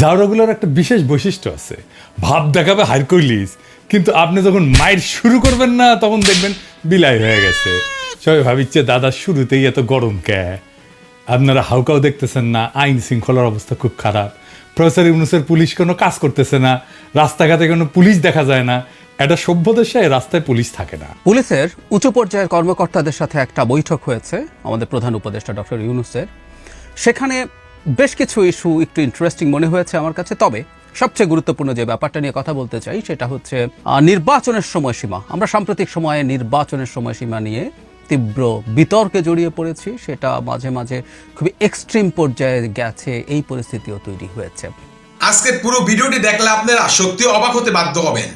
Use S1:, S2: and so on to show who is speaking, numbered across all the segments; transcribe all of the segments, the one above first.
S1: জাউরাগুলোর একটা বিশেষ বৈশিষ্ট্য আছে। ভাব দেখাবে হারকুলিস, কিন্তু আপনি যখন মাইর শুরু করবেন না, তখন দেখবেন বিলাই হয়ে গেছে। সবাই ভাবিচ্ছে, দাদা, শুরুতেই এত গরম কে? আপনারা হাউকাও দেখতেছেন না, আইন শৃঙ্খলার অবস্থা খুব খারাপ। প্রফেসর ইউনুসের পুলিশ কোনো কাজ করতেছে না, রাস্তাঘাটে কোনো পুলিশ দেখা যায় না। একটা সভ্য দেশে, রাস্তায় পুলিশ থাকে না।
S2: পুলিশের উঁচু পর্যায়ের কর্মকর্তাদের সাথে একটা বৈঠক হয়েছে, আমাদের প্রধান উপদেষ্টা ডক্টর ইউনুসের। সেখানে বেশ কিছু ইস্যু একটু ইন্টারেস্টিং মনে হয়েছে আমার কাছে। তবে সবচেয়ে গুরুত্বপূর্ণ যে ব্যাপারটা নিয়ে কথা বলতে চাই, সেটা হচ্ছে নির্বাচনের সময়সীমা। আমরা সাম্প্রতিক সময়ে নির্বাচনের সময়সীমা নিয়ে তীব্র বিতর্কে জড়িয়ে পড়েছি। সেটা মাঝে মাঝে খুবই এক্সট্রিম পর্যায়ে গেছে, এই পরিস্থিতিও তৈরি হয়েছে।
S3: আজকের পুরো ভিডিওটি দেখলে আপনারা সত্যি অবাক হতে বাধ্য হবেন।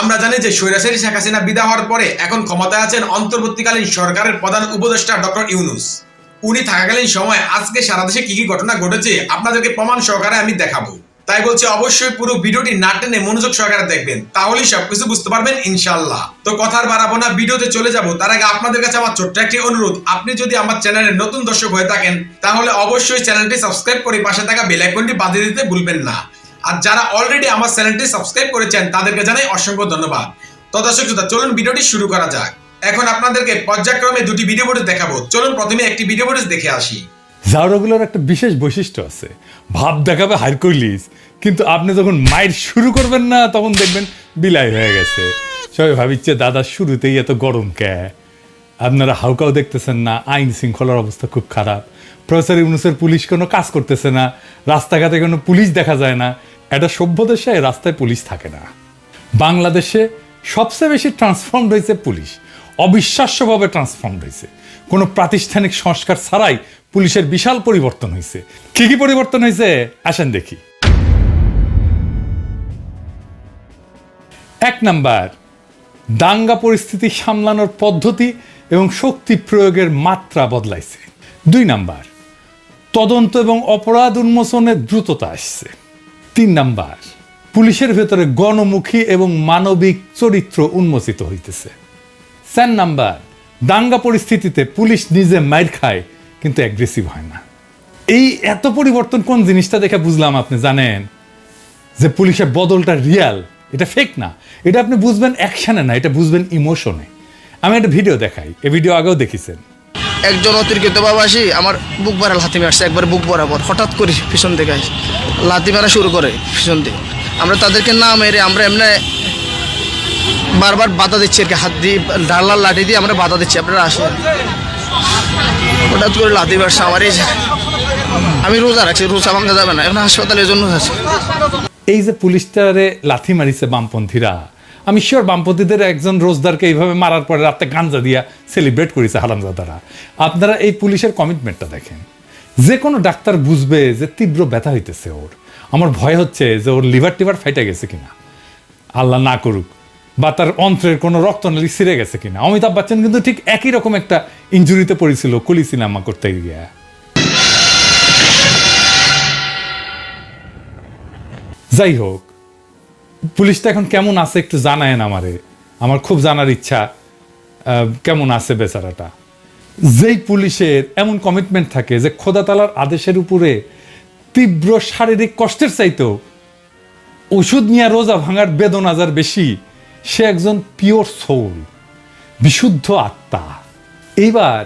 S3: আমরা জানি যে স্বৈরাচারী শেখ হাসিনা বিদা হওয়ার পরে এখন ক্ষমতায় আছেন অন্তর্বর্তীকালীন সরকারের প্রধান উপদেষ্টা ডক্টর ইউনুস। উনি থাকাকালীন সময় আজকে সারা দেশে কি কি ঘটনা ঘটেছে আপনাদেরকে প্রমাণ সহকারে আমি দেখাবো। তাই বলছি অবশ্যই পুরো ভিডিওটি না টেনে মনোযোগ সহকারে দেখবেন, তাহলেই সবকিছু বুঝতে পারবেন ইনশাল্লাহ তো কথার বাড়াবো না, ভিডিওতে চলে যাব। তার আগে আপনাদের কাছে আমার ছোট্ট একটি অনুরোধ, আপনি যদি আমার চ্যানেলের নতুন দর্শক হয়ে থাকেন, তাহলে অবশ্যই চ্যানেলটি সাবস্ক্রাইব করে পাশে থাকা বেল আইকনটি বাজিয়ে দিতে ভুলবেন না। আর যারা অলরেডি আমার চ্যানেলটি সাবস্ক্রাইব করেছেন, তাদেরকে জানাই অসংখ্য ধন্যবাদ। তো দর্শক চলুন ভিডিওটি শুরু করা যাক। এখন আপনাদেরকে পর্যায়ক্রমে দুটি ভিডিও ফুটেজ দেখাবো। চলুন প্রথমে একটি ভিডিও ফুটেজ দেখে আসি।
S1: জাউরাগুলোর একটা বিশেষ বৈশিষ্ট্য আছে। ভাব দেখাবে হারকুলিস, কিন্তু আপনি যখন মাইর শুরু করবেন না, তখন দেখবেন বিলাই হয়ে গেছে। সবাই ভাবিচ্ছে, দাদা, শুরুতেই এত গরম কে? আপনারা হাউকাও দেখতেছেন না, আইন শৃঙ্খলার অবস্থা খুব খারাপ। প্রফেসর ইউনুসের পুলিশ কোনো কাজ করতেছে না, রাস্তাঘাটে কোনো পুলিশ দেখা যায় না। একটা সভ্য দেশে, রাস্তায় পুলিশ থাকে না। বাংলাদেশে সবচেয়ে বেশি ট্রান্সফর্ম হয়েছে পুলিশ। অবিশ্বাস্যভাবে ট্রান্সফর্মড হয়েছে কোনো প্রাতিষ্ঠানিক সংস্কার ছাড়াই পুলিশের বিশাল পরিবর্তন হয়েছে কি কি পরিবর্তন হয়েছে আসেন দেখি। এক নাম্বার, দাঙ্গা পরিস্থিতি সামলানোর পদ্ধতি এবং শক্তি প্রয়োগের মাত্রা বদলাইছে। দুই নাম্বার, তদন্ত এবং অপরাধ উন্মোচনের দ্রুততা আসছে। তিন নাম্বার, পুলিশের ভেতরে গণমুখী এবং মানবিক চরিত্র উন্মোচিত হইতেছে। চার নাম্বার, দাঙ্গা পরিস্থিতিতে পুলিশ নিজে মাইর খায়, কিন্তু অ্যাগ্রেসিভ হয় না। এই এত পরিবর্তন কোন জিনিসটা দেখে বুঝলাম আপনি জানেন? যে পুলিশের বদলটা রিয়াল এটা ফেক না। এটা আপনি বুঝবেন অ্যাকশানে না, এটা বুঝবেন ইমোশনে আমি একটা ভিডিও দেখাই এই ভিডিও আগেও দেখেছেন।
S4: একজন অতিরিক্ত বাবাসী আমার বুক ভরা লাথি মারছে, একবার বুক বরাবর হঠাৎ করে পিছন থেকে আসে। লাথি মারা শুরু করে পিছন থেকে আমরা তাদেরকে না মেরে, আমরা এমনি বারবার বাধা দিচ্ছি আর কি, হাত দিয়ে ডালার লাঠি দিয়ে আমরা বাধা দিচ্ছি। আপনারা আসেন। হঠাৎ করে লাথি মারছে আমার এই আমি রোজা রাখছি, রোজা ভাঙা যাবে না। এখন হাসপাতালের জন্য আছে।
S1: এই যে পুলিশটারে লাথি মারিছে বামপন্থীরা, আমি শিওর বামপন্থীদের একজন রোজদারকে এইভাবে মারার পরে রাতে গাঞ্জা দিয়া সেলিব্রেট করেছে হারামজাদারা। আপনারা এই পুলিশের কমিটমেন্টটা দেখেন। যে কোনো ডাক্তার বুঝবে যে তীব্র ব্যথা হইতেছে ওর। আমার ভয় হচ্ছে যে ওর লিভার টিভার ফাইটে গেছে কিনা। আল্লাহ না করুক। বা তার অন্ত্রের কোনো রক্তনালী ছিঁড়ে গেছে কিনা। অমিতাভ বচ্চন কিন্তু ঠিক একই রকম একটা ইঞ্জুরিতে পড়েছিল কলি সিনেমা করতে গিয়ে। যাই হোক, পুলিশটা এখন কেমন আছে একটু জানায়েন আমারে। আমার খুব জানার ইচ্ছা কেমন আছে বেচারাটা। যেই পুলিশের এমন কমিটমেন্ট থাকে যে খোদাতালার আদেশের উপরে তীব্র শারীরিক কষ্টের চাইতেও ওষুধ নিয়ে রোজা ভাঙার বেদনা যার বেশি সে একজন পিওর সোল, বিশুদ্ধ আত্মা। এইবার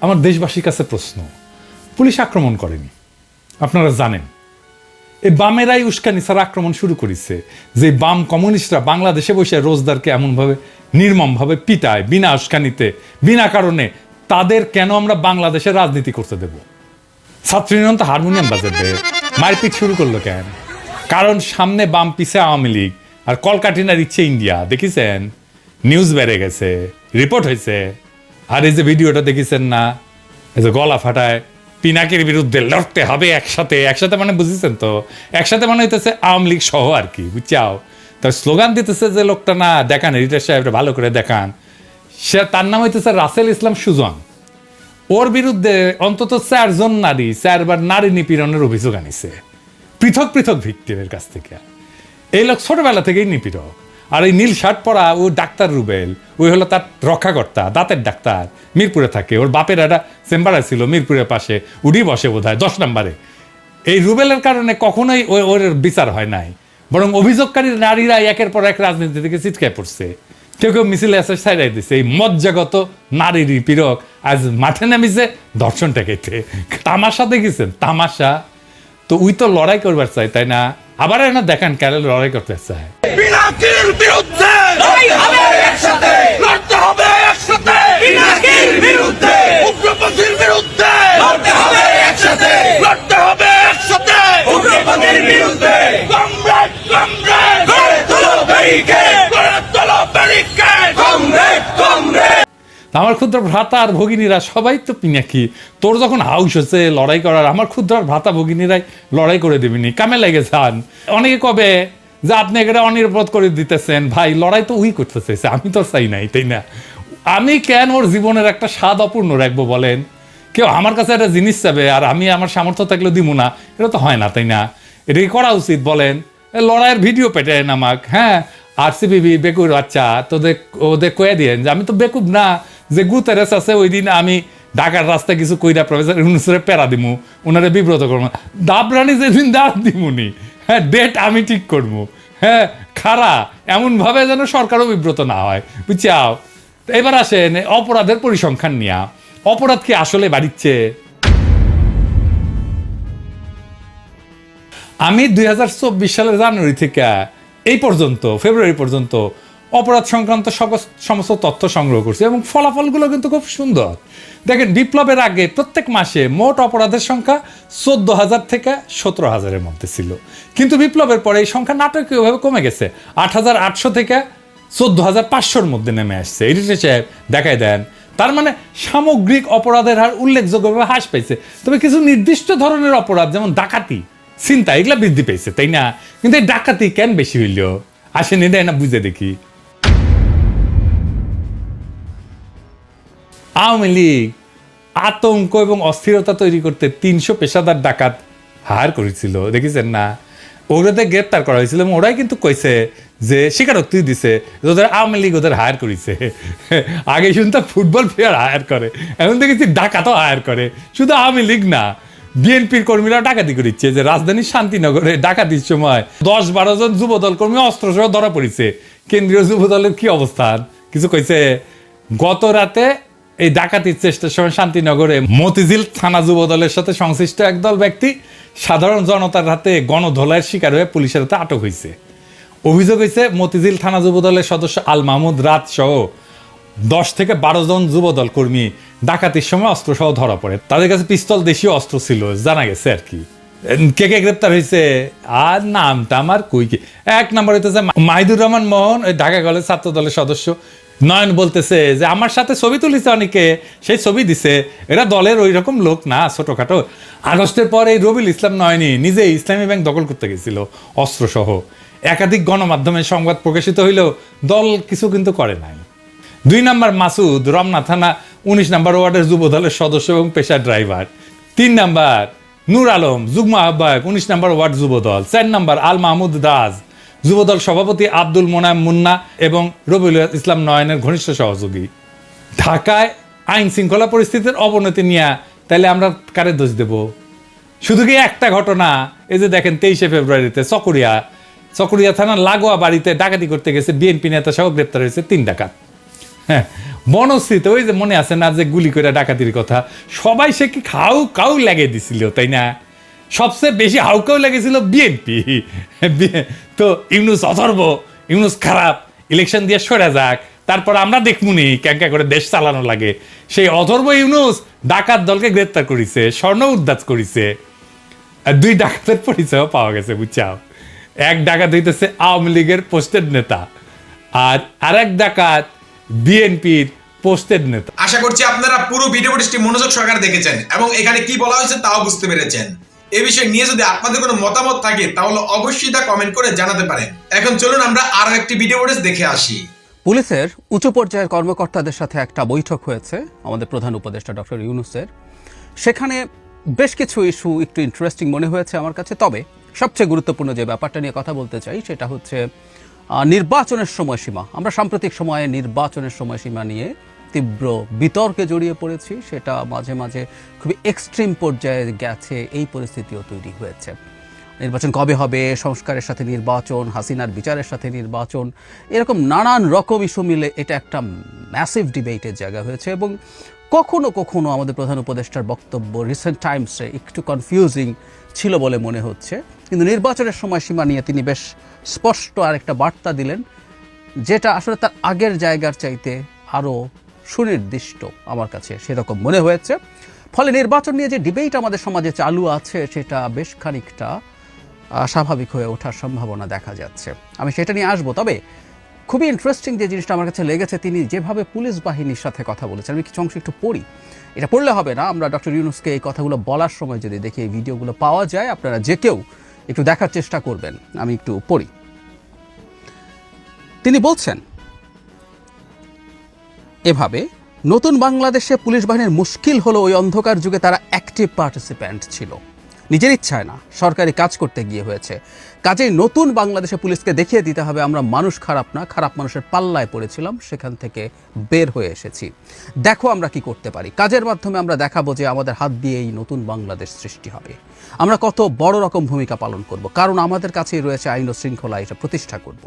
S1: আমার দেশবাসীর কাছে প্রশ্ন, পুলিশ আক্রমণ করেনি? আপনারা জানেন এই বামেরাই উস্কানি ছাড়া আক্রমণ শুরু করেছে, যে বাম কমিউনিস্টরা বাংলাদেশে বসে রোজদারকে এমনভাবে নির্মমভাবে পিটায়, বিনা উস্কানিতে, বিনা কারণে, তাদের কেন আমরা বাংলাদেশে রাজনীতি করতে দেব? ছাত্রীনন্ত হারমোনিয়াম বাজাবে, মারপিট শুরু করল কেন? কারণ সামনে বাম পিছে আওয়ামী লীগ আর কলকাটিনার ইচ্ছে ইন্ডিয়া, দেখিছেন? নিউজ বেড়ে গেছে রিপোর্ট হয়েছে। আর এই যে ভিডিওটা দেখিছেন না, এই যে গলা ফাটায়, পিনাকের বিরুদ্ধে লড়তে হবে একসাথে। একসাথে মানে বুঝেছেন তো? একসাথে মানে হইতেছে আওয়ামী লীগ সহ আর কি, বুঝছাও? তার স্লোগান দিতেছে যে লোকটা না, দেখান রিটার সাহেবটা ভালো করে দেখান। সে, তার নাম হইতেছে রাসেল ইসলাম সুজন। ওর বিরুদ্ধে অন্তত চারজন নারী, চারবার নারী নিপীড়নের অভিযোগ আনিছে। পৃথক পৃথক ভিক্টিমের কাছ থেকে। এই লোক ছোটবেলা থেকেই নিপীড়ক আর এই নীল শার্ট পরা ও ডাক্তার রুবেল, ওই হলো তার রক্ষাকর্তা, দাঁতের ডাক্তার, মিরপুরে থাকে। ওর বাপের একটা চেম্বার ছিল মিরপুরের পাশে, উডি বসে বোধ হয় দশ নম্বরে। এই রুবেলের কারণে কখনোই ও- ওর বিচার হয় নাই। বরং অভিযোগকারী নারীরা একের পর এক রাজনীতি থেকে ছিটকে পড়ছে। কেউ কেউ মিছিলে এসে সাইডাই দিছে। এই মজ্জাগত নারীর পীড়ক আজ মাঠে নামিছে দর্শন টেকেছে তামাশা দেখেছেন? তামাশা। তো উই তো লড়াই করবার চাই, তাই না? আবার না দেখান ক্যারেল লড়াই করতে চায়।
S5: বিরুদ্ধে লড়াই হবে একসাথে। লড়তে হবে একসাথে। বিরুদ্ধে। বিরুদ্ধে লড়তে হবে একসাথে। লড়তে হবে
S1: আমার ক্ষুদ্র ভ্রাতা আর ভগিনীরা সবাই তো পিনাকি। তোর যখন হাউস হচ্ছে লড়াই করার, আমার ক্ষুদ্র আর ভ্রাতা ভগিনীরাই লড়াই করে দিবিনি। কামে লেগে যান। অনেকে কবে যে আপনি এখানে অনিরাপদ করে দিতেছেন, ভাই, লড়াই তো উই করতে চাইছে আমি তো চাই নাই, তাই না? আমি কেন ওর জীবনের একটা স্বাদ অপূর্ণ রাখব বলেন? কেউ আমার কাছে একটা জিনিস চাবে, আর আমি আমার সামর্থ্য থাকলে দিব না। এটা তো হয় না, তাই না? এটা কি করা উচিত বলেন? লড়াইয়ের ভিডিও পেটে নামাক হ্যাঁ? আর সিপিবি বেকুর বাচ্চা, তোদের, ওদের কয়ে দিয়েন যে, আমি তো বেকুব না যে গুতেরেস আছে ওই দিন আমি ঢাকার রাস্তায় কিছু কইরা প্রফেসর ইউনুসের প্যারা দিমু ওনারে বিব্রত করব। দাবরানি যেদিন দাঁড় দিমুনি হ্যাঁ ডেট আমি ঠিক করব। হ্যাঁ খারা এমনভাবে যেন সরকারও বিব্রত না হয়। বুঝছাও? এবার আসেন, অপরাধের পরিসংখ্যান নিয়া। অপরাধ কি আসলে বাড়িচ্ছে আমি দুই হাজার চব্বিশ সালের জানুয়ারি থেকে, এই পর্যন্ত, ফেব্রুয়ারি পর্যন্ত অপরাধ সংক্রান্ত সমস্ত তথ্য সংগ্রহ করছি এবং ফলাফলগুলো কিন্তু খুব সুন্দর। দেখেন, বিপ্লবের আগে প্রত্যেক মাসে মোট অপরাধের সংখ্যা চোদ্দ হাজার থেকে সতেরো হাজারের মধ্যে ছিল। কিন্তু বিপ্লবের পরে এই সংখ্যা নাটকীয়ভাবে কমে গেছে। আট হাজার আটশো থেকে চোদ্দ হাজার পাঁচশোর মধ্যে নেমে আসছে। এডিটর সাহেব দেখাই দেন, তার মানে সামগ্রিক অপরাধের হার উল্লেখযোগ্যভাবে হ্রাস পাইছে তবে কিছু নির্দিষ্ট ধরনের অপরাধ, যেমন ডাকাতি চিন্তা এগুলা বৃদ্ধি পেয়েছে, তাই না? কিন্তু এই ডাকাতি কেন বেশি হইল? আসেন এটা না, বুঝে দেখি। আওয়ামী লীগ আতঙ্ক এবং অস্থিরতা তৈরি করতে তিনশো পেশাদার ডাকাত হায়ার করেছিল। দেখেছেন না? ওগুলোতে গ্রেপ্তার করা হয়েছিল এবং ওরাই কিন্তু কইছে যে স্বীকারোক্তি দিছে ওদের আওয়ামী লীগ ওদের হায়ার করেছে। আগে শুনতাম ফুটবল প্লেয়ার হায়ার করে, এখন দেখেছি ডাকাতও হায়ার করে। শুধু আওয়ামী লীগ না, বিএনপির কর্মীরা ডাকাতি করিচ্ছে, যে রাজধানীর শান্তিনগরে ডাকাতির সময় দশ বারো জন যুবদল কর্মী অস্ত্র সহ ধরা পড়েছে। কেন্দ্রীয় যুবদলের কি অবস্থান কিছু কইছে, গত রাতে এই ডাকাতির চেষ্টার সময় শান্তিনগরে মতিঝিল থানা যুব দলের সাথে সংশ্লিষ্ট একদল ব্যক্তি সাধারণ জনতার হাতে গণধোলাইয়ের শিকার হয়ে পুলিশের হাতে আটক হয়েছে। অভিযোগ হয়েছে, মতিঝিল থানা যুব দলের সদস্য আল মাহমুদ রাত সহ দশ থেকে বারো জন যুবদল কর্মী ডাকাতির সময় অস্ত্র সহ ধরা পড়ে। তাদের কাছে পিস্তল, দেশীয় অস্ত্র ছিল, জানা গেছে আর কি। কে কে গ্রেপ্তার হয়েছে? আর নামটা আমার কই কি? এক নম্বর হইতেছে মাহিদুর রহমান মোহন, ওই ঢাকা কলেজ ছাত্র দলের সদস্য। নয়ন বলতেছে যে, আমার সাথে ছবি তুলিছে অনেকে, সেই ছবি দিছে। এরা দলের ওই রকম লোক না, ছোটখাটো। আগস্টের পর এই রবিল ইসলাম নয়নি নিজে ইসলামী ব্যাংক দখল করতে গেছিল অস্ত্র সহ একাধিক গণমাধ্যমে সংবাদ প্রকাশিত হইলেও দল কিছু কিন্তু করে নাই। দুই নম্বর মাসুদ, রমনা থানা, উনিশ নম্বর ওয়ার্ডের যুব দলের সদস্য এবং পেশার ড্রাইভার। তিন নম্বর, নূর আলম, যুগ্ম আহ্বায়ক, উনিশ নম্বর ওয়ার্ড যুব দল। চার নম্বর, আল মাহমুদ দাস যুবদল সভাপতি আব্দুল মোনায়েম মুন্না এবং রবিউল ইসলাম নয়নের ঘনিষ্ঠ সহযোগী। ঢাকায় আইন শৃঙ্খলা পরিস্থিতির অবনতি নিয়ে তাহলে আমরা কারে দোষ দেব? শুধু কি একটা ঘটনা? এই যে দেখেন তেইশে ফেব্রুয়ারিতে চকরিয়া চকরিয়া থানার লাগোয়া বাড়িতে ডাকাতি করতে গেছে বিএনপি নেতা সহ গ্রেপ্তার হয়েছে তিন ডাকাত। হ্যাঁ বনশ্রীতে ওই যে মনে আছে না যে গুলি করে ডাকাতির কথা, সবাই সে কি খাউ কাউ লাগিয়ে দিছিল, তাই না? সবচেয়ে বেশি হাউকাউ লেগেছিল বিএনপি। তো ইউনুস অথর্ব, ইউনুস খারাপ, ইলেকশন দিয়ে সরে যাক, তারপর আমরা দেখমুনি ক্যাঙ্কা করে দেশ চালানো লাগে। সেই অথর্ব ইউনুস ডাকাত দলকে গ্রেপ্তার করেছে, স্বর্ণ উদ্ধার করেছে। দুই ডাকাতের পরিচয়ও পাওয়া গেছে, বুঝছাও? এক ডাকাত হইতেছে আওয়ামী লীগের পোস্টেড নেতা আর আরেক ডাকাত বিএনপির পোস্টেড নেতা।
S3: আশা করছি আপনারা পুরো ভিডিও মনোযোগ সহকারে দেখেছেন এবং এখানে কি বলা হয়েছে তাও বুঝতে পেরেছেন। এ বিষয়ে নিয়ে যদি আপনাদের কোনো মতামত থাকে, তাহলে অবশ্যই তা কমেন্ট করে জানাতে পারেন। এখন চলুন আমরা আরও একটি ভিডিও ফুটেজ দেখে আসি।
S2: পুলিশের উঁচু পর্যায়ের কর্মকর্তাদের সাথে একটা বৈঠক হয়েছে, আমাদের প্রধান উপদেষ্টা ডক্টর ইউনুসের। সেখানে বেশ কিছু ইস্যু একটু ইন্টারেস্টিং মনে হয়েছে আমার কাছে, তবে সবচেয়ে গুরুত্বপূর্ণ যে ব্যাপারটা নিয়ে কথা বলতে চাই, সেটা হচ্ছে নির্বাচনের সময়সীমা। আমরা সাম্প্রতিক সময়ে নির্বাচনের সময়সীমা নিয়ে তীব্র বিতর্কে জড়িয়ে পড়েছি, সেটা মাঝে মাঝে খুবই এক্সট্রিম পর্যায়ে গেছে, এই পরিস্থিতিও তৈরি হয়েছে। নির্বাচন কবে হবে, সংস্কারের সাথে নির্বাচন, হাসিনার বিচারের সাথে নির্বাচন, এরকম নানান রকম ইস্যু মিলে এটা একটা ম্যাসিভ ডিবেটের জায়গা হয়েছে এবং কখনো কখনো আমাদের প্রধান উপদেষ্টার বক্তব্য রিসেন্ট টাইমসে একটু কনফিউজিং ছিল বলে মনে হচ্ছে। কিন্তু নির্বাচনের সময়সীমা নিয়ে তিনি বেশ স্পষ্ট আর একটা বার্তা দিলেন, যেটা আসলে তার আগের জায়গার চাইতে আরও সুনির্দিষ্ট আমার কাছে সেরকম মনে হয়েছে। ফলে নির্বাচন নিয়ে যে ডিবেট আমাদের সমাজে চালু আছে, সেটা বেশ খানিকটা স্বাভাবিক হয়ে ওঠার সম্ভাবনা দেখা যাচ্ছে। আমি সেটা নিয়ে আসব। তবে খুবই ইন্টারেস্টিং যে জিনিসটা আমার কাছে লেগেছে, তিনি যেভাবে পুলিশ বাহিনীর সাথে কথা বলেছেন, আমি কিছু অংশ একটু পড়ি। এটা পড়লে হবে না, আমরা ডক্টর ইউনুসকে এই কথাগুলো বলার সময় যদি দেখি, এই ভিডিওগুলো পাওয়া যায়, আপনারা যে কেউ একটু দেখার চেষ্টা করবেন, আমি একটু পড়ি। তিনি বলছেন এভাবে নতুন বাংলাদেশে পুলিশ বাহিনীর মুশকিল হলো ওই অন্ধকার যুগে তারা অ্যাক্টিভ পার্টিসিপ্যান্ট ছিল। নিজের ইচ্ছায় না, সরকারি কাজ করতে গিয়ে হয়েছে। কাজেই নতুন বাংলাদেশে পুলিশকে দেখিয়ে দিতে হবে, আমরা মানুষ খারাপ না, খারাপ মানুষের পাল্লায় পড়েছিলাম, সেখান থেকে বের হয়ে এসেছি। দেখো আমরা কি করতে পারি। কাজের মাধ্যমে আমরা দেখাবো যে আমাদের হাত দিয়ে এই নতুন বাংলাদেশ সৃষ্টি হবে। আমরা কত বড় রকম ভূমিকা পালন করব, কারণ আমাদের কাছেই রয়েছে আইন ও শৃঙ্খলা এটা প্রতিষ্ঠা করব।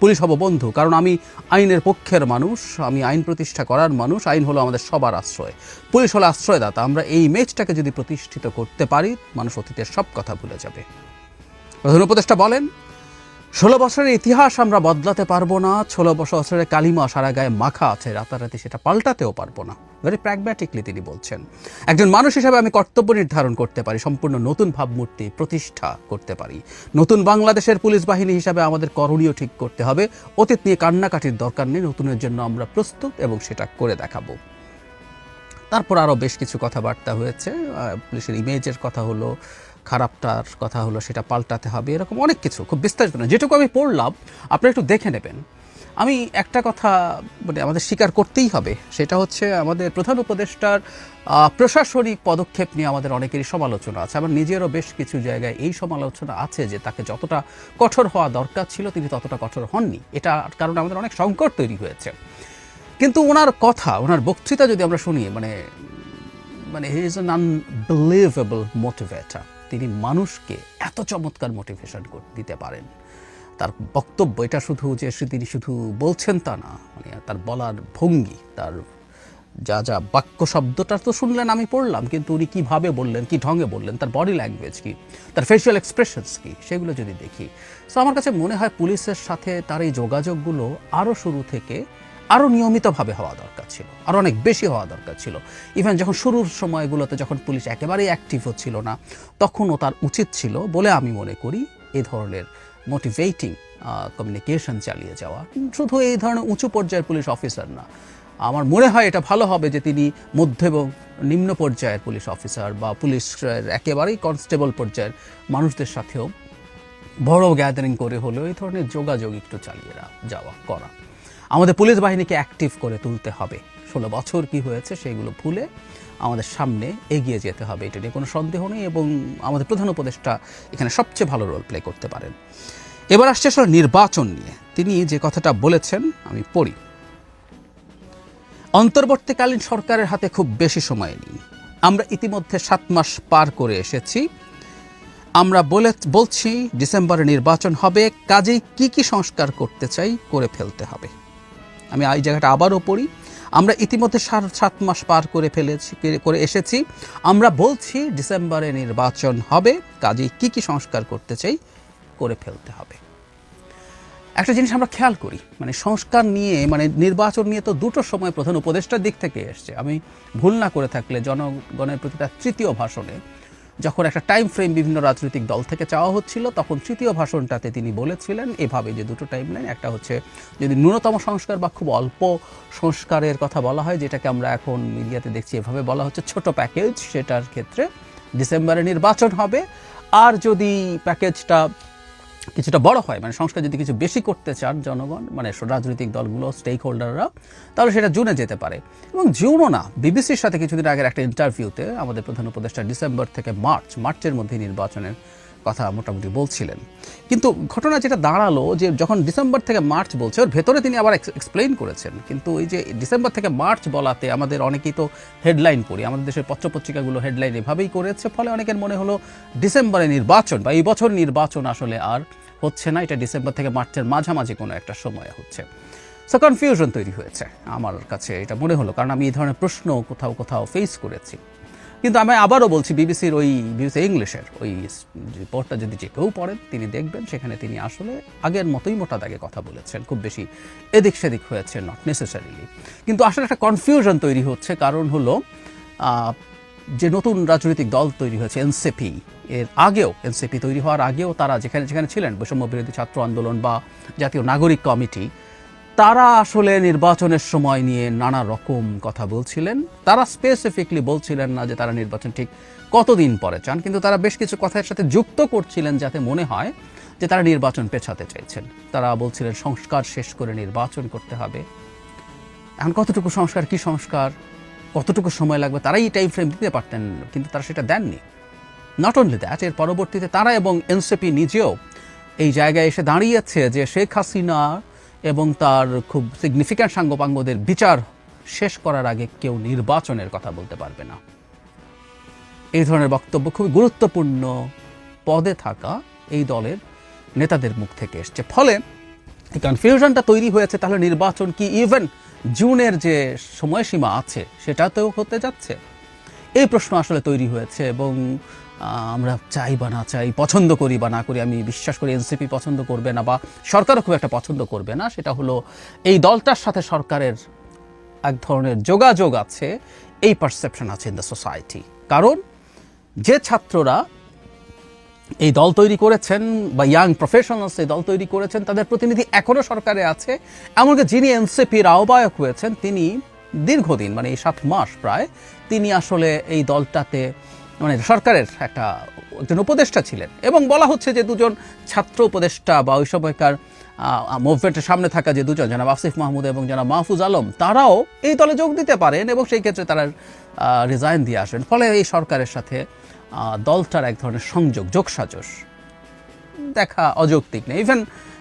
S2: পুলিশ হব বন্ধু, কারণ আমি আইনের পক্ষের মানুষ, আমি আইন প্রতিষ্ঠা করার মানুষ, আইন হলো আমাদের সবার আশ্রয়। পুলিশ হলো আশ্রয়দাতা, আমরা এই মেজটাকে যদি প্রতিষ্ঠিত করতে পারি, মানুষ অতীতের সব কথা ভুলে যাবে। প্রধান উপদেষ্টা বলেন ষোলো বছরের ইতিহাস আমরা বদলাতে পারব না, ষোলো বছরের কালিমা সারা গায়ে মাখা আছে, রাতারাতি সেটা পাল্টাতেও পারব না। ভেরি প্র্যাগম্যাটিকলি তিনি বলছেন, একজন মানুষ হিসাবে আমি কর্তব্য নির্ধারণ করতে পারি, সম্পূর্ণ নতুন ভাবমূর্তি প্রতিষ্ঠা করতে পারি। নতুন বাংলাদেশের পুলিশ বাহিনী হিসাবে আমাদের করণীয় ঠিক করতে হবে, অতীত নিয়ে কান্নাকাটির দরকার নেই, নতুনের জন্য আমরা প্রস্তুত এবং সেটা করে দেখাবো। তারপর আরও বেশ কিছু কথাবার্তা হয়েছে পুলিশের ইমেজের কথা হলো খারাপটার কথা হলো, সেটা পাল্টাতে হবে, এরকম অনেক কিছু, খুব বিস্তারিত না যেটুকু আমি পড়লাম, আপনারা একটু দেখে নেবেন। আমি একটা কথা মানে আমাদের স্বীকার করতেই হবে, সেটা হচ্ছে আমাদের প্রধান উপদেষ্টার প্রশাসনিক পদক্ষেপ নিয়ে আমাদের অনেকেরই সমালোচনা আছে। আমার নিজেরও বেশ কিছু জায়গায় এই সমালোচনা আছে যে তাকে যতটা কঠোর হওয়া দরকার ছিল, তিনি ততটা কঠোর হননি। এটা কারণে আমাদের অনেক সংকট তৈরি হয়েছে। কিন্তু ওনার কথা, ওনার বক্তৃতা যদি আমরা শুনি মানে মানে he is an unbelievable motivator তিনি মানুষকে এত চমৎকার মোটিভেশন দিতে পারেন। তার বক্তব্য এটা শুধু যে তিনি শুধু বলছেন তা না মানে তার বলার ভঙ্গি, তার যা যা বাক্য শব্দটা তো শুনলেন আমি পড়লাম, কিন্তু উনি কীভাবে বললেন, কি ঢঙে বললেন, তার বডি ল্যাঙ্গুয়েজ কী, তার ফেশিয়াল এক্সপ্রেশনস কী, সেগুলো যদি দেখি। সো আমার কাছে মনে হয় পুলিশের সাথে তার এই যোগাযোগগুলো আরও শুরু থেকে আরও নিয়মিতভাবে হওয়া দরকার ছিল আরও অনেক বেশি হওয়া দরকার ছিল। ইভেন যখন শুরুর সময়গুলোতে যখন পুলিশ একেবারেই অ্যাক্টিভ হচ্ছিল না, তখনও তার উচিত ছিল বলে আমি মনে করি এ ধরনের মোটিভেটিং কমিউনিকেশন চালিয়ে যাওয়া। শুধু এই ধরনের উঁচু পর্যায়ের পুলিশ অফিসার না, আমার মনে হয় এটা ভালো হবে যে তিনি মধ্য এবং নিম্ন পর্যায়ের পুলিশ অফিসার বা পুলিশের একেবারেই কনস্টেবল পর্যায়ের মানুষদের সাথেও বড় গ্যাদারিং করে হলেও এই ধরনের যোগাযোগ একটু চালিয়ে যাওয়া, করা। আমাদের পুলিশ বাহিনীকে অ্যাক্টিভ করে তুলতে হবে। ষোলো বছর কি হয়েছে সেগুলো ভুলে আমাদের সামনে এগিয়ে যেতে হবে, এটা নিয়ে কোনো সন্দেহ নেই এবং আমাদের প্রধান উপদেষ্টা এখানে সবচেয়ে ভালো রোল প্লে করতে পারেন। এবার আসছে আসলে নির্বাচন নিয়ে। তিনি যে কথাটা বলেছেন, আমি পড়ি। অন্তর্বর্তীকালীন সরকারের হাতে খুব বেশি সময় নেই। আমরা ইতিমধ্যে সাত মাস পার করে এসেছি। আমরা বলে, বলছি, ডিসেম্বরে নির্বাচন হবে, কাজেই কি কি সংস্কার করতে চাই, করে ফেলতে হবে। আমি এই জায়গাটা আবারও পড়ি। আমরা ইতিমধ্যে সাত মাস পার করে ফেলেছি, করে এসেছি। আমরা বলছি ডিসেম্বরে নির্বাচন হবে, কাজেই কি কি সংস্কার করতে চাই, করে ফেলতে হবে। একটা জিনিস আমরা খেয়াল করি মানে সংস্কার নিয়ে মানে নির্বাচন নিয়ে তো দুটো সময় প্রধান উপদেষ্টার দিক থেকে এসছে। আমি ভুল না করে থাকলে জনগণের প্রতি তার তৃতীয় ভাষণে যখন একটা টাইম ফ্রেম বিভিন্ন রাজনৈতিক দল থেকে চাওয়া হচ্ছিল, তখন তৃতীয় ভাষণটাতে তিনি বলেছিলেন, এভাবে যে দুটো টাইম লাইন একটা হচ্ছে যদি ন্যূনতম সংস্কার বা খুব অল্প সংস্কারের কথা বলা হয়, যেটাকে আমরা এখন মিডিয়াতে দেখছি, এভাবে বলা হচ্ছে ছোট প্যাকেজ সেটার ক্ষেত্রে ডিসেম্বরে নির্বাচন হবে। আর যদি প্যাকেজটা কিছুটা বড় হয়। মানে সংস্কার যদি কিছু বেশি করতে চান জনগণ মানে রাজনৈতিক দলগুলো স্টেক হোল্ডাররা তাহলে সেটা জুনে যেতে পারে। এবং জুনও না, বিবিসির সাথে কিছুদিন আগের একটা ইন্টারভিউতে আমাদের প্রধান উপদেষ্টা ডিসেম্বর থেকে মার্চ, মার্চের মধ্যে নির্বাচনের কথা মোটামুটি বলছিলেন। কিন্তু ঘটনা যেটা দাঁড়াল যে যখন ডিসেম্বর থেকে মার্চ বলছে, ওর ভেতরে তিনি আবার এক্সপ্লেইন করেছেন। কিন্তু এই যে ডিসেম্বর থেকে মার্চ বলাতে আমাদের অনেকেই তো হেডলাইন পড়ি, আমাদের দেশের পত্রপত্রিকাগুলো হেডলাইন এভাবেই করেছে, ফলে অনেকের মনে হলো ডিসেম্বরে নির্বাচন বা এই বছর নির্বাচন আসলে আর হচ্ছে না, এটা ডিসেম্বর থেকে মার্চের মাঝামাঝি কোনো একটা সময় হচ্ছে। সো কনফিউশন তৈরি হয়েছে। আমার কাছে এটা মনে হলো, কারণ আমি এই ধরনের প্রশ্ন কোথাও কোথাও ফেস করেছি। কিন্তু আমি আবারও বলছি, বিবিসির ওই বিবিসি ইংলিশের ওই রিপোর্টটা যদি যে কেউ পড়েন, তিনি দেখবেন সেখানে তিনি আসলে আগের মতোই মোটা দাগে কথা বলেছেন, খুব বেশি এদিক সেদিক হয়েছে নট নেসেসারিলি কিন্তু আসলে একটা কনফিউশন তৈরি হচ্ছে, কারণ হলো যে নতুন রাজনৈতিক দল তৈরি হয়েছে এনসিপি এর আগেও এনসিপি তৈরি হওয়ার আগেও তারা যেখানে যেখানে ছিলেন বৈষম্য বিরোধী ছাত্র আন্দোলন বা জাতীয় নাগরিক কমিটি তারা আসলে নির্বাচনের সময় নিয়ে নানা রকম কথা বলছিলেন। তারা স্পেসিফিকলি বলছিলেন না যে তারা নির্বাচন ঠিক কতদিন পরে চান, কিন্তু তারা বেশ কিছু কথার সাথে যুক্ত করছিলেন যাতে মনে হয় যে তারা নির্বাচন পেছাতে চাইছেন। তারা বলছিলেন, সংস্কার শেষ করে নির্বাচন করতে হবে। এখন কতটুকু সংস্কার, কি সংস্কার, কতটুকু সময় লাগবে, তারাই এই টাইম ফ্রেম দিতে পারতেন, কিন্তু তারা সেটা দেননি। নট অনলি দ্যাট এর পরবর্তীতে তারা এবং এনসিপি নিজেও এই জায়গায় এসে দাঁড়িয়েছে যে শেখ হাসিনা এবং তার খুব সিগনিফিক্যান্ট সাঙ্গপাঙ্গদের বিচার শেষ করার আগে কেউ নির্বাচনের কথা বলতে পারবে না। এই ধরনের বক্তব্য খুবই গুরুত্বপূর্ণ পদে থাকা এই দলের নেতাদের মুখ থেকে এসছে। ফলে এই কনফিউশনটা তৈরি হয়েছে, তাহলে নির্বাচন কি ইভেন জুনের যে সময়সীমা আছে, সেটাতেও হতে যাচ্ছে। এই প্রশ্ন আসলে তৈরি হয়েছে এবং আমরা চাই বা না চাই, পছন্দ করি বা না করি, আমি বিশ্বাস করি এনসিপি পছন্দ করবে না বা সরকারও খুব একটা পছন্দ করবে না। সেটা হলো, এই দলটার সাথে সরকারের এক ধরনের যোগাযোগ আছে, এই পারসেপশন আছে ইন দ্য সোসাইটি কারণ, যে ছাত্ররা এই দল তৈরি করেছেন বা ইয়াং প্রফেশনালস এই দল তৈরি করেছেন, তাদের প্রতিনিধি এখনও সরকারে আছে। এমনকি যিনি এনসিপির আহ্বায়ক হয়েছেন, তিনি দীর্ঘদিন মানে এই সাত মাস প্রায়, তিনি আসলে এই দলটাতে মানে সরকারের একটা একজন উপদেষ্টা ছিলেন। এবং বলা হচ্ছে যে দুজন ছাত্র উপদেষ্টা বা ওই সময়কার মুভমেন্টের সামনে থাকা যে দুজন, জনাব আসিফ মাহমুদ এবং জনাব মাহফুজ আলম, তারাও এই দলে যোগ দিতে পারেন এবং সেই ক্ষেত্রে তারা রিজাইন দিয়ে আসেন। ফলে এই সরকারের সাথে দলটার এক ধরনের সংযোগ, যোগসাজশ। দেখা অযৌক্তিক নেই ইভেন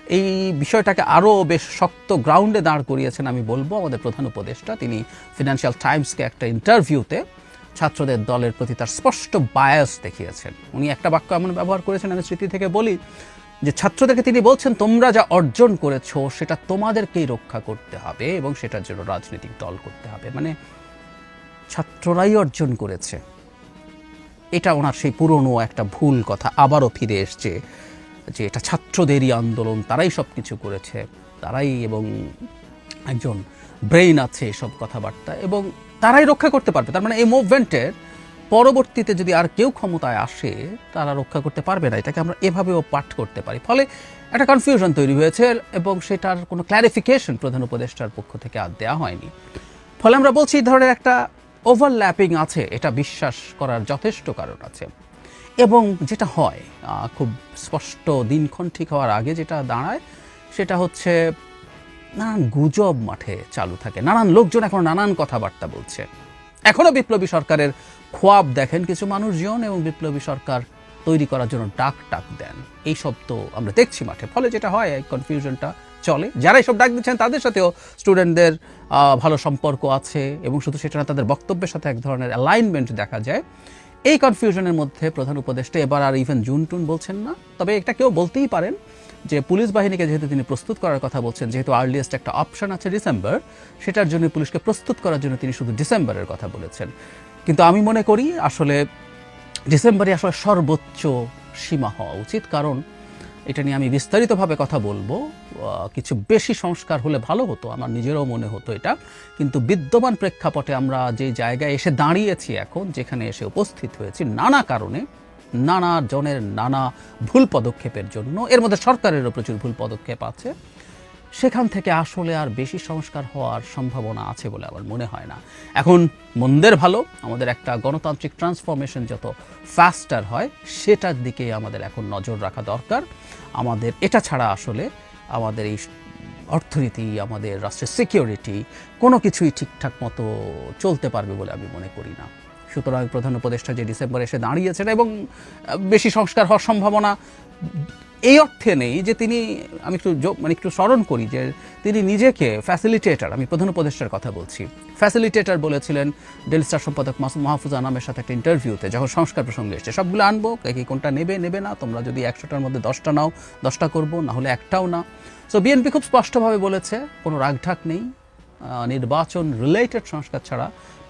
S2: এই বিষয়টাকে আরও বেশ শক্ত গ্রাউন্ডে দাঁড় করিয়েছেন, আমি বলব। আমাদের প্রধান উপদেষ্টা, তিনি ফিনান্সিয়াল টাইমসকে একটা ইন্টারভিউতে ছাত্রদের দলের প্রতি তার স্পষ্ট বায়াস দেখিয়েছেন। উনি একটা বাক্য এমন ব্যবহার করেছেন, আমি স্মৃতি থেকে বলি, যে ছাত্রদেরকে তিনি বলছেন, তোমরা যা অর্জন করেছ, সেটা তোমাদেরকেই রক্ষা করতে হবে এবং সেটার জন্য রাজনৈতিক দল করতে হবে। মানে ছাত্ররাই অর্জন করেছে। এটা ওনার সেই পুরনো একটা ভুল কথা, আবারও ফিরে এসছে। যে এটা ছাত্রদেরই আন্দোলন, তারাই সব কিছু করেছে, তারাই এবং একজন ব্রেইন আছে এসব কথাবার্তা এবং তারাই রক্ষা করতে পারবে। তার মানে এই মুভমেন্টের পরবর্তীতে যদি আর কেউ ক্ষমতায় আসে, তারা রক্ষা করতে পারবে না। এটাকে আমরা এভাবেও পাঠ করতে পারি। ফলে একটা কনফিউশন তৈরি হয়েছে এবং সেটার কোনো ক্ল্যারিফিকেশন প্রধান উপদেষ্টার পক্ষ থেকে আর দেওয়া হয়নি। ফলে আমরা বলছি এই ধরনের একটা ওভারল্যাপিং আছে। এটা বিশ্বাস করার যথেষ্ট কারণ আছে। এবং যেটা হয় খুব স্পষ্ট দিনক্ষণ ঠিক হওয়ার আগে যেটা দাঁড়ায়, সেটা হচ্ছে নানান গুজব মাঠে চালু থাকে। নানান লোকজন এখন নানান কথাবার্তা বলছে। এখনও বিপ্লবী সরকারের খোয়াব দেখেন কিছু মানুষজন এবং বিপ্লবী সরকার তৈরি করার জন্য ডাক টাক দেন। এই সব তো আমরা দেখছি মাঠে। ফলে যেটা হয়, এই কনফিউশনটা চলে। যারা এইসব ডাক দিচ্ছেন, তাদের সাথেও স্টুডেন্টদের ভালো সম্পর্ক আছে এবং শুধু সেটা না, তাদের বক্তব্যের সাথে এক ধরনের অ্যালাইনমেন্ট দেখা যায়। এই কনফিউশনের মধ্যে প্রধান উপদেষ্টা এবার আর ইভেন জুন টুন বলছেন না। তবে এটা কেউ বলতেই পারেন যে পুলিশ বাহিনীকে যেহেতু তিনি প্রস্তুত করার কথা বলছেন, যেহেতু আর্লিয়েস্ট একটা অপশন আছে ডিসেম্বর সেটার জন্য পুলিশকে প্রস্তুত করার জন্য তিনি শুধু ডিসেম্বরের কথা বলেছেন। কিন্তু আমি মনে করি আসলে ডিসেম্বরে আসলে সর্বোচ্চ সীমা হওয়া উচিত। কারণ এটা নিয়ে আমি বিস্তারিতভাবে কথা বলব। কিছু বেশি সংস্কার হলে ভালো হতো, আমার নিজেরও মনে হতো এটা। কিন্তু বিদ্যমান প্রেক্ষাপটে আমরা যে জায়গায় এসে দাঁড়িয়েছি এখন, যেখানে এসে উপস্থিত হয়েছি, নানা কারণে, নানা জনের নানা ভুল পদক্ষেপের জন্য, এর মধ্যে সরকারেরও প্রচুর ভুল পদক্ষেপ আছে। সেখান থেকে আসলে আর বেশি সংস্কার হওয়ার সম্ভাবনা আছে বলে আমার মনে হয় না। এখন মন্দের ভালো, আমাদের একটা গণতান্ত্রিক ট্রান্সফরমেশন যত ফাস্টার হয়, সেটার দিকে আমাদের এখন নজর রাখা দরকার। আমাদের, এটা ছাড়া আসলে আমাদের এই অর্থনীতি, আমাদের রাষ্ট্রের সিকিউরিটি কোনো কিছুই ঠিকঠাক মতো চলতে পারবে বলে আমি মনে করি না। সুতরাং প্রধান উপদেষ্টা যে ডিসেম্বরে এসে দাঁড়িয়েছেন এবং বেশি সংস্কার হওয়ার সম্ভাবনা এই অর্থে নেই যে তিনি, আমি একটু মানে একটু স্মরণ করি যে তিনি নিজেকে ফ্যাসিলিটেটার আমি প্রধান উপদেষ্টার কথা বলছি। ফ্যাসিলিটেটার বলেছিলেন ডেলি স্টার সম্পাদক মাহফুজ আনামের সাথে একটা ইন্টারভিউতে যখন সংস্কার প্রসঙ্গে এসছে, সবগুলো আনব, কে কোনটা নেবে নেবে না, তোমরা যদি একশোটার মধ্যে দশটা নাও, দশটা করব, না হলে একটাও না। সো বিএনপি খুব স্পষ্টভাবে বলেছে, কোনো রাগঢাক নেই। নির্বাচন রিলেটেড সংস্কার ছাড়া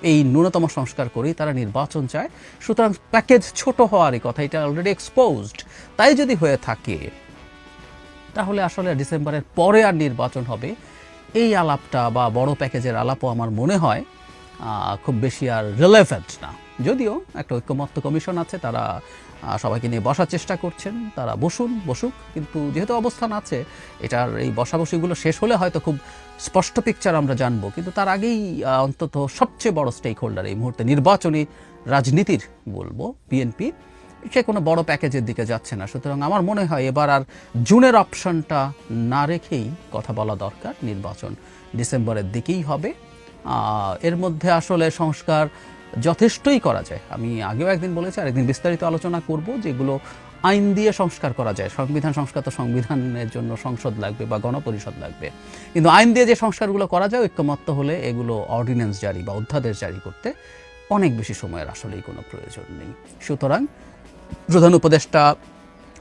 S2: এই ন্যূনতম সংস্কার করেই তারা নির্বাচন চায়। সুতরাং প্যাকেজ ছোট হওয়ারই কথা, এটা অলরেডি এক্সপোজড তাই যদি হয়ে থাকে, তাহলে আসলে ডিসেম্বরের পরে আর নির্বাচন হবে। এই আলাপটা বা বড় প্যাকেজের আলাপও আমার মনে হয় খুব বেশি আর রিলেভেন্ট না। যদিও একটা ঐক্যমত্য কমিশন আছে, তারা সবাইকে নিয়ে বসার চেষ্টা করছেন। তারা বসুন, বসুক। কিন্তু যেহেতু অবস্থান আছে, এটার এই বসাবসিগুলো শেষ হলে হয়তো খুব স্পষ্ট পিকচার আমরা জানব। কিন্তু তার আগেই অন্তত সবচেয়ে বড় স্টেক হোল্ডার এই মুহূর্তে নির্বাচনী রাজনীতির বলব বিএনপি সে কোনো বড় প্যাকেজের দিকে যাচ্ছে না। সুতরাং আমার মনে হয় এবার আর জুনের অপশনটা না রেখেই কথা বলা দরকার। নির্বাচন ডিসেম্বরের দিকেই হবে। এর মধ্যে আসলে সংস্কার যথেষ্টই করা যায়। আমি আগেও একদিন বলেছি আর একদিন বিস্তারিত আলোচনা করব, যেগুলো আইন দিয়ে সংস্কার করা যায়। সংবিধান সংস্কার তো সংবিধানের জন্য সংসদ লাগবে বা গণপরিষদ লাগবে। কিন্তু আইন দিয়ে যে সংস্কারগুলো করা যায়, ঐক্যমত্য হলে এগুলো অর্ডিন্যান্স জারি বা অধ্যাদেশ জারি করতে অনেক বেশি সময়ের আসলেই কোনো প্রয়োজন নেই। সুতরাং প্রধান উপদেষ্টা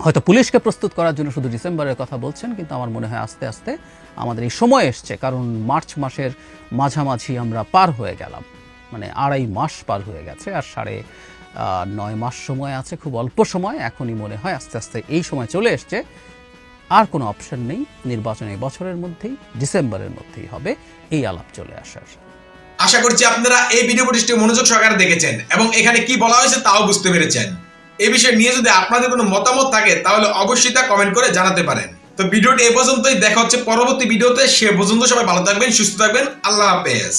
S2: হয়তো পুলিশকে প্রস্তুত করার জন্য শুধু ডিসেম্বরের কথা বলছেন, কিন্তু আমার মনে হয় আস্তে আস্তে আমাদের এই সময় এসছে, কারণ মার্চ মাসের মাঝামাঝি আমরা পার হয়ে গেলাম। মানে আড়াই মাস পার হয়ে গেছে আর সাড়ে নয় মাস সময় আছে, খুব অল্প সময় এখনই মনে হয় আস্তে আস্তে এই সময় চলে এসছে। আর কোনো অপশন নেই, নির্বাচন এই বছরের মধ্যেই, ডিসেম্বরের মধ্যেই হবে, এই আলাপ চলে আসার।
S3: আশা করছি আপনারা এই ভিডিও ফুটেজটি মনোযোগ সহকারে দেখেছেন এবং এখানে কি বলা হয়েছে তাও বুঝতে পেরেছেন। এই বিষয়ে নিয়ে যদি আপনাদের কোনো মতামত থাকে, তাহলে অবশ্যই তা কমেন্ট করে জানাতে পারেন। তো ভিডিওটি এ পর্যন্তই, দেখা হচ্ছে পরবর্তী ভিডিওতে সে পর্যন্ত সবাই ভালো থাকবেন, সুস্থ থাকবেন, আল্লাহ হাফেজ।